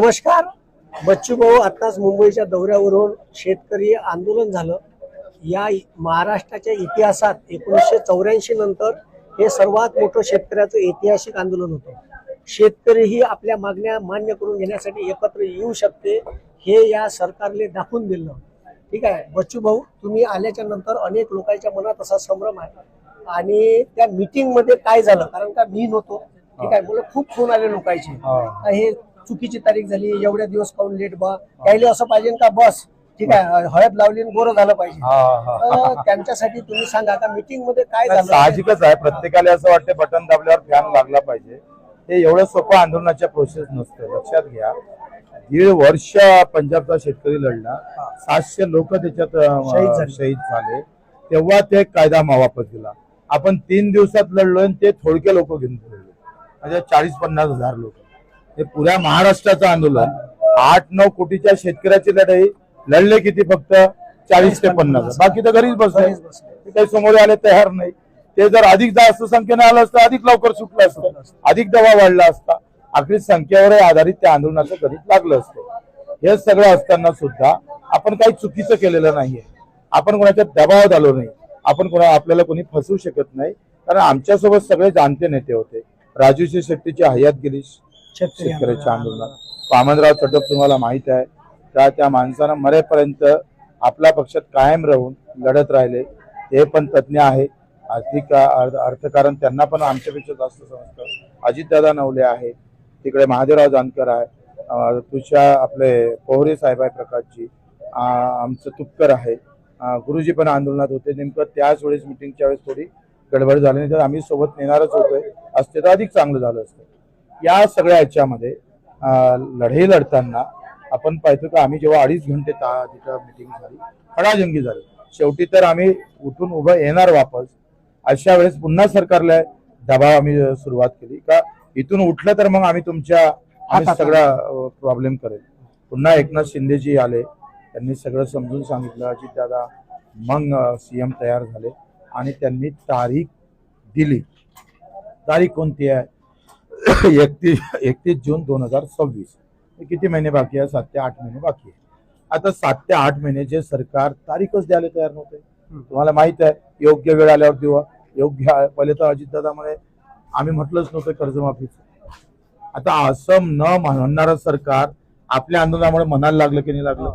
नमस्कार. बच्चू भाऊ आताच मुंबईच्या दौऱ्यावरून शेतकरी आंदोलन झालं. या महाराष्ट्राच्या इतिहासात एकोणीसशे चौऱ्याऐंशी नंतर हे सर्वात मोठं शेतकऱ्याचं ऐतिहासिक आंदोलन होतं. शेतकरी ही आपल्या मागण्या मान्य करून घेण्यासाठी एकत्र येऊ शकते हे या सरकारने दाखवून दिलं. ठीक आहे बच्चू भाऊ तुम्ही आल्याच्यानंतर अनेक लोकांच्या मनात असा संभ्रम आहे. आणि त्या मीटिंगमध्ये काय झालं? कारण का मी नव्हतो. ठीक आहे मला खूप फोन आले लोकांचे. हे चुकीची तारीख झाली एवढ्या दिवस काऊन लेट बा. त्याला असं पाहिजे का? बस. ठीक आहे हळद लावली गोरं झालं पाहिजे. त्यांच्यासाठी तुम्ही सांगा का मीटिंगमध्ये काय झालं? साहजिकच आहे. प्रत्येकाला असं वाटतं बटन दाबल्यावर फॅन लागला पाहिजे. हे एवढं सोपं आंदोलनाच्या प्रोसेस नसतं. लक्षात घ्या. दीड वर्ष पंजाबचा शेतकरी लढला. सातशे लोक त्याच्यात शहीद झाले. शहीद झाले. तेव्हा ते कायदा मा- वापस दिला आपण तीन दिवसात लढलोय आणि ते थोडके लोक घेऊन लढले म्हणजे चाळीस पन्नास हजार लोक. हे पुऱ्या महाराष्ट्राचं आंदोलन. आठ नऊ कोटीच्या शेतकऱ्याची लढाई लढले किती फक्त? चाळीस ते पन्नास. बाकी तर घरीच बसले काही समोर आले तयार नाही. ते जर अधिक जास्त संख्येने आलं असतं अधिक लवकर सुटलं असतं. अधिक दबाव वाढला असता. आपली संख्येवर आधारित त्या आंदोलनाचं गणित लागलं असतं. हे सगळं असताना सुद्धा आपण काही चुकीचं केलेलं नाहीये. आपण कोणाच्या दबावात आलो नाही. आपण कोणा आपल्याला कोणी फसवू शकत नाही. कारण आमच्यासोबत सगळे जाणते नेते होते. राजूशी शेट्टीची हयात गेली शेतकऱ्याच्या आंदोलनात. वामनराव चटप तुम्हाला माहीत आहे का त्या माणसानं मरेपर्यंत आपल्या पक्षात कायम राहून लढत राहिले. ते पण तज्ज्ञ आहे. आर्थिक अर्थ- अर्थकारण त्यांना पण आमच्यापेक्षा जास्त समजतं. अजितदादा नवले आहे. तिकडे महादेवराव जानकर आहे. अं, तुषा आपले पोहरे साहेब आहे प्रकाशजी. आमचं तुपकर आहे. गुरुजी पण आंदोलनात होते. नेमकं त्याच वेळेस मिटिंगच्या वेळेस थोडी गडबड झाली. नाही तर आम्ही सोबत नेणारच होतोय. असते तर अधिक चांगलं झालं असतं. या सगळ्या याच्यामध्ये अं, लढाई लढताना आपण पाहतो की आम्ही जेव्हा अडीच घंटे ता- तिथं मिटिंग झाली खडाजंगी झाली. शेवटी तर आम्ही उठून उभं येणार वापस. अशा वेळेस पुन्हा सरकारला दबाव आम्ही सुरुवात केली. का इथून उठलं तर मग आम्ही तुमच्या आम्ही सगळा प्रॉब्लेम करेल. पुन्हा एकनाथ शिंदेजी आले. त्यांनी सगळं समजून सांगितलं. अजितदादा मग सीएम तयार झाले. आणि त्यांनी तारीख दिली. तारीख कोणती आहे? एकतीस एकतीस जून दोन हजार सव्वीस. किती महिने बाकी आहे? सात ते आठ महिने बाकी आहे. आता सात ते आठ महिने जे सरकार तारीखच द्यायला तयार नव्हते. तुम्हाला माहीत आहे योग्य वेळ आल्यावर देऊ योग्य. पहिले तर अजितदादा म्हणे आम्ही म्हटलंच नव्हतं कर्जमाफीचं. आता असं न म्हणणारं सरकार आपल्या आंदोलनामुळे म्हणायला लागलं की नाही लागलं?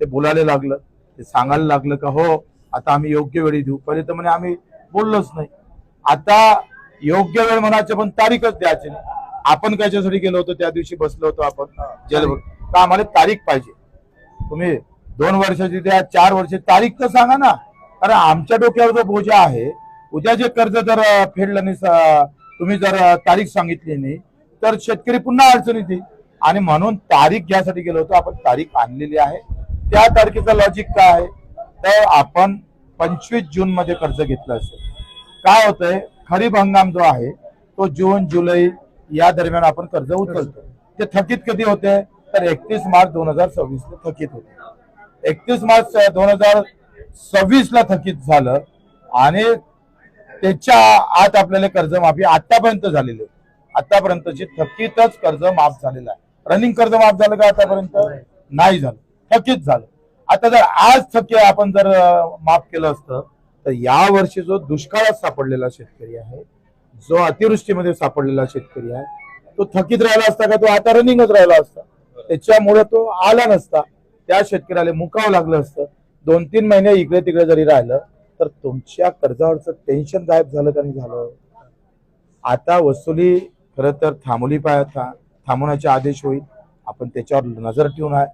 ते बोलायला लागलं ते सांगायला लागलं का हो आता आम्ही योग्य वेळी देऊ. पहिले तर म्हणे आम्ही बोललोच नाही. आता योग्य वेळ म्हणायचं पण तारीखच द्यायची नाही. आपण कशासाठी गेलो होतो त्या दिवशी बसलो होतो आपण. जेलवर तर आम्हाला तारीख पाहिजे. तुम्ही दोन वर्षाची द्या चार वर्षाची. तारीख तर सांगा ना. कारण आमच्या डोक्यावर जो बोजा आहे उद्या जे कर्ज जर फेडलं नाही तुम्ही जर तारीख सांगितली नाही तर शेतकरी पुन्हा अडचणीत येईल. आणि म्हणून तारीख घ्यासाठी गेलो होतो आपण तारीख आणलेली आहे. त्या तारखेचं लॉजिक काय आहे? तर आपण पंचवीस जून मध्ये कर्ज घेतलं असेल. काय होतंय? खरीप हंगाम जो आहे तो जून जुलै या दरम्यान आपण कर्ज उचलतो. ते थकीत कधी होते? तर एकतीस मार्च दोन हजार सव्वीस ला थकीत होते. एकतीस मार्च दोन हजार सव्वीस ला थकीत झालं आणि त्याच्या आत आपल्याला कर्जमाफी आतापर्यंत झालेली आहे. आतापर्यंतची थकीतच कर्ज माफ झालेलं आहे. रनिंग कर्ज माफ झालं का आतापर्यंत? नाही झालं. थकीत झालं. आता जर आज थकी आपण जर माफ केलं असतं तर या वर्षी जो दुष्काळात सापडलेला शेतकरी आहे जो अतिवृष्टीमध्ये सापडलेला शेतकरी आहे तो थकीत राहिला असता का तो आता रनिंगच राहिला असता? त्याच्यामुळे तो आला नसता. त्या शेतकऱ्याला मुकावं लागलं असतं. दोन तीन महिने इकडे तिकडे जरी राहिलं तर तुमच्या कर्जावरचं टेन्शन गायब झालं का नाही झालं? आता वसुली खरं तर थांबवली पाहिजे था थांबवण्याचे आदेश होईल. आपण त्याच्यावर नजर ठेवून आहे.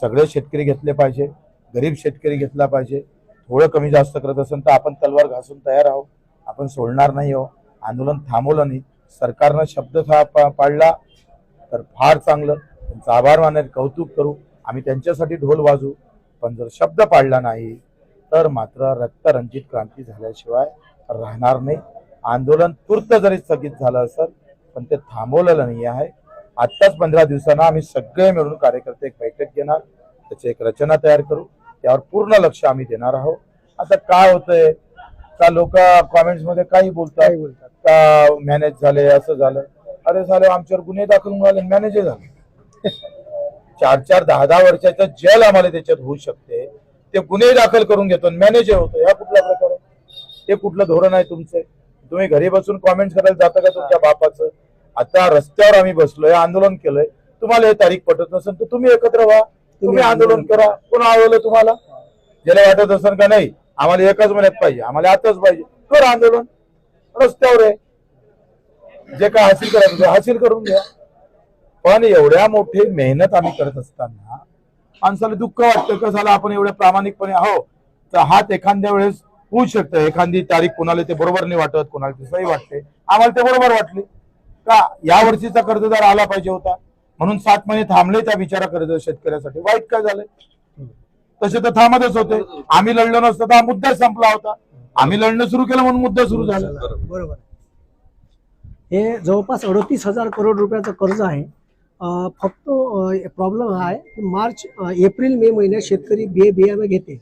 सगळे शेतकरी घेतले पाहिजे. गरीब शेतकरी घेतला पाहिजे. थोडं कमी जास्त करत असेल तर आपण तलवार घासून तयार आहोत. आपण सोडणार नाही हो आंदोलन थांबवलं नाही. सरकारनं शब्द पा- पाळला तर फार चांगलं. त्यांचा आभार मानेल. कौतुक करू. आम्ही त्यांच्यासाठी ढोल वाजू पण जर शब्द पाळला नाही तर मात्र रक्तरंजित क्रांती झाल्याशिवाय राहणार नाही. आंदोलन तूर्त जरी स्थगित झालं असेल पण ते थांबवलेलं नाही आहे. आत्ताच पंधरा दिवसांना आम्ही सगळे मिळून कार्यकर्ते एक बैठक घेणार. त्याची एक रचना तयार करू. त्यावर पूर्ण लक्ष आम्ही देणार आहोत. आता काय होतंय? का लोक कॉमेंट्समध्ये काही बोलतात. बोलतात. का मॅनेज झाले असं झालं? अरे झालं आमच्यावर गुन्हे दाखल होऊन आले मॅनेज झाले. चार चार दहा दहा वर्षाचा जेल आम्हाला त्याच्यात होऊ शकते. ते गुन्हे दाखल करून घेतो मॅनेज होतो. ह्या कुठला प्रकार आहे? ते कुठलं धोरण आहे तुमचं? तुम्ही घरी बसून कॉमेंट करायला जाता का तुमच्या बापाचं? आता रस्त्यावर आम्ही बसलोय आंदोलन केलंय. तुम्हाला हे तारीख पटत नसेल तर तुम्ही एकत्र व्हा. तुम्ही आंदोलन करा. कोण आवडलं तुम्हाला? ज्याला वाटत असेल का नाही आम्हाला एकाच महिन्यात पाहिजे आम्हाला आताच पाहिजे. कर आंदोलन. रस्त्यावर आहे. जे काय हासिल करायचं हासिल करून घ्या. पण एवढ्या मोठी मेहनत आम्ही करत असताना माणसाला दुःख वाटतं का झालं आपण एवढ्या प्रामाणिकपणे आहो तर हात एखाद्या वेळेस होऊ शकतं. एखादी तारीख कोणाला ते बरोबर नाही वाटत कोणाला ते सही वाटते. आम्हाला ते बरोबर वाटले. का या वर्षीचा कर्जदार आला पाहिजे होता? म्हणून सात महिने थांबले त्या बिचारा कर्ज शेतकऱ्यासाठी. वाईट काय झालंय? तसे तर थांबतच होते. आम्ही लढलो नसतो तर हा मुद्दा संपला होता. आम्ही लढणं सुरू केलं म्हणून मुद्दा सुरू झाला. बरोबर. हे जवळपास अडतीस हजार करोड रुपयाचं कर्ज आहे. फक्त प्रॉब्लेम हा आहे की मार्च एप्रिल मे महिन्यात शेतकरी बे बियाणं घेते.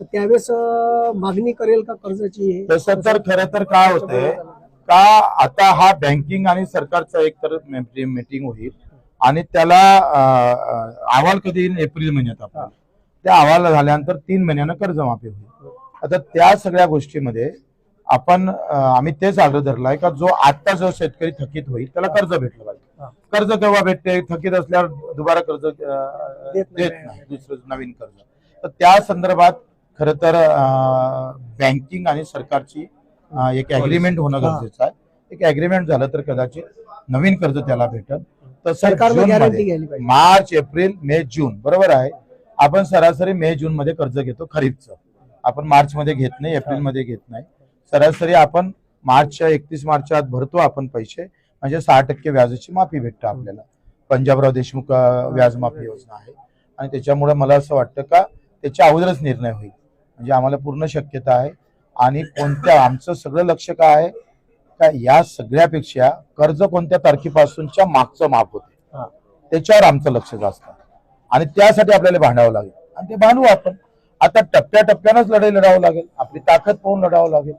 तर त्यावेळेस मागणी करेल का कर्जाची? तसं तर खरं तर काय होतंय? का आता हा बँकिंग आणि सरकारचा एक तर मीटिंग होईल? आणि त्याला अहवाल कधी येईल? एप्रिल महिन्यात आपण. त्या अहवाल झाल्यानंतर तीन महिन्यानं कर्जमाफी होईल. आता त्या सगळ्या गोष्टीमध्ये आपण आम्ही तेच आग्रह धरलाय का जो आता जो शेतकरी थकीत होईल त्याला कर्ज भेटलं पाहिजे. कर्ज केव्हा भेटते? थकीत असल्यावर दुबारा कर्ज देत नाही. दुसरं नवीन कर्ज. तर त्या संदर्भात खर तर बँकिंग आणि सरकारची एक अग्रीमेंट होणं. गरजेचं आहे. एक अग्रीमेंट झालं तर कदाचित नवीन कर्ज त्याला भेटेल. सरकारनं जूनमध्ये, गॅरंटी घ्यायला पाहिजे. मार्च एप्रिल मे जून बरोबर आहे? आपण सरासरी मे जून मध्ये कर्ज घेतो खरीपचं. आपण मार्च मध्ये घेत नाही एप्रिलमध्ये घेत नाही. सरासरी आपण मार्चच्या एकतीस मार्चच्या आत भरतो आपण पैसे. म्हणजे सहा टक्के व्याजाची माफी भेटते आपल्याला. पंजाबराव देशमुख व्याज माफी योजना आहे. आणि त्याच्यामुळे मला असं वाटतं का त्याच्या अगोदरच निर्णय होईल. म्हणजे आम्हाला पूर्ण शक्यता आहे. आणि कोणत्या आमचं सगळं लक्ष काय आहे? का या सगळ्यापेक्षा कर्ज कोणत्या तारखेपासूनच्या मागचं माफ होते. त्याच्यावर आमचं लक्ष जास्त आणि त्यासाठी आपल्याला भांडावं लागेल. आणि ते भांडवू आपण. आता टप्प्या टप्प्यानंच लढाई लढावं लागेल. आपली ताकद पाहून लढावं लागेल.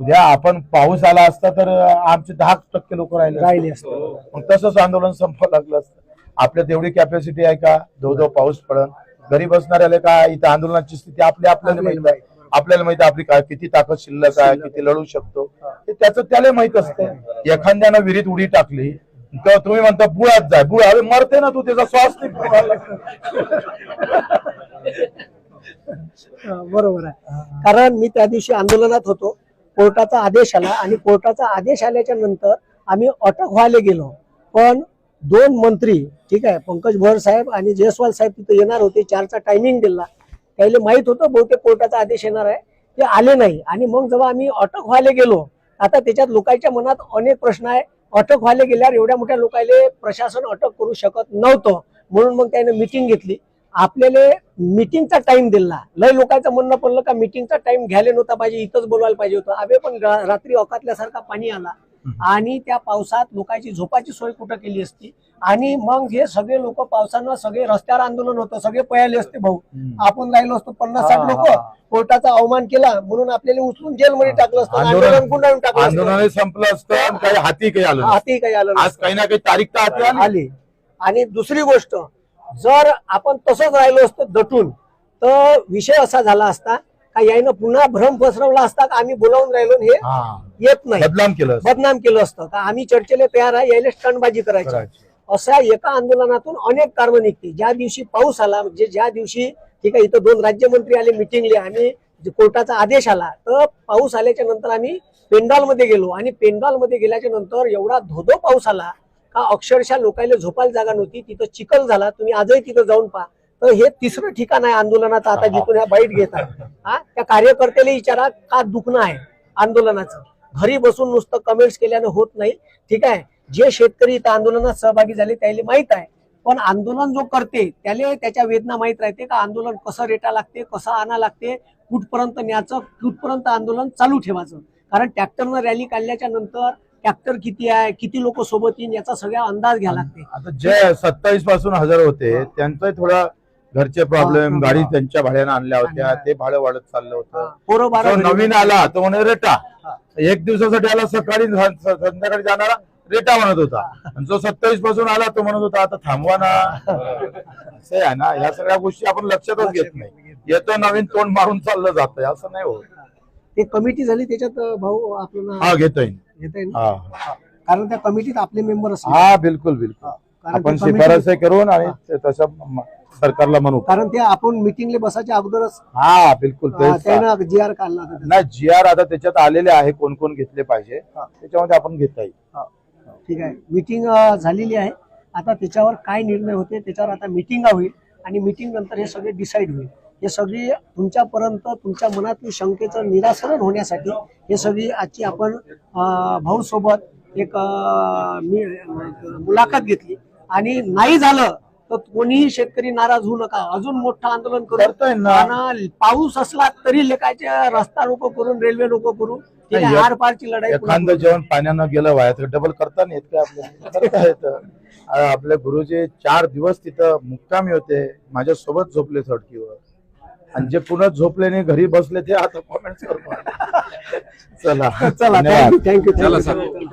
उद्या आपण पाऊस आला असता तर आमचे दहा टक्के लोक राहिले असते. राहिले असते. मग तसंच आंदोलन संपावं लागलं असतं. आपल्यात एवढी कॅपॅसिटी आहे का? धो धो पाऊस पडन. घरी बसणाऱ्याला काय इथं आंदोलनाची स्थिती आपली आपल्याला माहीत आहे. आपल्याला माहीत आपली काय किती ताकद शिल्लक आहे किती लढू शकतो. हे. त्याचं त्याला माहीत असतं. एखाद्यानं विहिरीत उडी टाकली तर तुम्ही म्हणता बुळात जाय बुळ. अरे मरते ना तू त्याचा श्वास नाही बरोबर आहे. कारण मी त्या दिवशी आंदोलनात होतो. कोर्टाचा आदेश आला आणि कोर्टाचा आदेश आल्याच्यानंतर आम्ही अटक व्हायला गेलो. पण दोन मंत्री ठीक आहे पंकज भोर साहेब आणि जयस्वाल साहेब तिथे येणार होते. चारचा टायमिंग दिला. त्याला माहीत होतं बहुतेक कोर्टाचा आदेश येणार आहे. ते आले नाही. आणि मग जेव्हा आम्ही अटक व्हायला गेलो आता त्याच्यात लोकांच्या मनात अनेक प्रश्न आहे. अटक व्हायला गेल्यावर एवढ्या मोठ्या लोकांना प्रशासन अटक करू शकत नव्हतं. म्हणून मग त्याने मिटिंग घेतली. आपल्याला मिटिंगचा टाइम दिला. लय लोकांचं म्हणणं पडलं का मिटिंगचा टाइम घ्यायला नव्हता पाहिजे इथंच बोलवायला पाहिजे होतं. अबे पण रात्री अकातल्यासारखा पाणी आला. आणि त्या पावसात लोकांची झोपाची सोय कुठं केली असती? आणि मग हे सगळे लोक पावसानं सगळे रस्त्यावर आंदोलन होतं सगळे पळाले असते भाऊ. आपण राहिलो असतो पन्नास साठ लोक कोर्टाचा अवमान केला म्हणून आपल्याला उचलून जेलमध्ये टाकलं असतं आंदोलन- गुंडाळून टाकलं असतं. आंदोलन संपलं असतं काही हाती काही आलं. हाती काही आलं. आज काही ना काही तारीख तर आली. आणि दुसरी गोष्ट जर आपण तसंच राहिलो असतो दटून तर विषय असा झाला असता का यायनं पुन्हा भ्रम पसरवला असता का आम्ही बोलावून राहिलो हे येत नाही. बदनाम केलं असतं. बदनाम केलं असतं. का आम्ही चर्चेला तयार आहे यायला स्टंटबाजी करायची. अशा एका आंदोलनातून अनेक कारण निघते. ज्या दिवशी पाऊस आला म्हणजे ज्या दिवशी ठीक आहे इथं दोन राज्यमंत्री आले मिटिंगले आम्ही कोर्टाचा आदेश आला तर पाऊस आल्याच्यानंतर आम्ही पेंडॉलमध्ये गेलो. आणि पेंडॉलमध्ये गेल्याच्यानंतर एवढा धोधो पाऊस आला का अक्षरशः लोकांना झोपायला जागा नव्हती. तिथं चिखल झाला. तुम्ही आजही तिथं जाऊन पहा. तर हे तिसरं ठिकाण आहे आंदोलनाचं. आता जिथून ह्या बाईट घेतात. हा? त्या कार्यकर्त्याला विचारा का दुखणं आहे आंदोलनाचं? घरी बसून नुसतं कमेंट्स केल्यानं होत नाही. ठीक आहे? जे शेतकरी इथं आंदोलनात सहभागी झाले त्याला माहीत आहे. पण आंदोलन जो करते त्याला त्याच्या वेदना माहीत राहते का आंदोलन कसं रेटा लागते कसं आणा लागते कुठपर्यंत न्यायचं कुठपर्यंत आंदोलन चालू ठेवायचं? कारण ट्रॅक्टरनं रॅली काढल्याच्या नंतर ट्रॅक्टर किती आहे किती लोक सोबत येईन याचा सगळा अंदाज घ्यावा लागते. आता जे सत्तावीसपासून हजर होते त्यांचं थोडा घरचे प्रॉब्लेम गाडी. त्यांच्या भाड्यानं आणल्या होत्या. ते भाडं वाढत चाललं होतं. नवीन आला तो म्हणे रेटा. एक दिवसासाठी आला सकाळी संध्याकाळी जाणारा रेटा म्हणत होता. आणि जो सत्तावीसपासून आला तो म्हणत होता आता थांबवा ना. असं आहे ना ह्या सगळ्या गोष्टी आपण लक्षातच घेत नाही. येतं नवीन तोंड मारून चाललं जातं असं नाही होत. ते कमिटी झाली त्याच्यात भाऊ आपलं हा घेतोय. कारण त्या कमिटीत आपले मेंबर हा बिलकुल बिलकुल. आपण शिफारस करून आणि तसं सरकारला म्हणू. कारण ते आपण मिटिंगले बसायच्या अगोदरच हा बिलकुल जी आर काढला. नाही जी आर आता त्याच्यात आलेले आहे कोण कोण घेतले पाहिजे त्याच्यामध्ये आपण घेता येईल. ठीक आहे. मीटिंग झालेली आहे. आता त्याच्यावर काय निर्णय होते त्याच्यावर आता मीटिंग होईल आणि मीटिंग नंतर हे सगळे डिसाईड होईल. हे सगळी तुमच्यापर्यंत तुमच्या मनातील शंकेचं निरासरण होण्यासाठी हे सगळी आजची आपण भाऊ सोबत एक मुलाखत घेतली. आणि नाही झालं तर कोणीही शेतकरी नाराज होऊ नका. अजून मोठं आंदोलन करू. करतोय ना. पाऊस असला तरी लेखायचे रस्ता रोको करून रेल्वे रोको करू ठीक आहे नाही, आर पारची लढाई एखादं जेवण पाण्यानं गेलं वाया तर डबल करता नाही येत काय आपल्याला? करता येतं. आ- आपले गुरुजी चार दिवस तिथं मुक्कामी होते. माझ्या सोबत झोपले सडकीवर आणि जे पुन्हा झोपले नाही घरी बसले ते आता कॉमेंट करतो चला. चला. थँक्यू थँक्यू चला, थँक्यू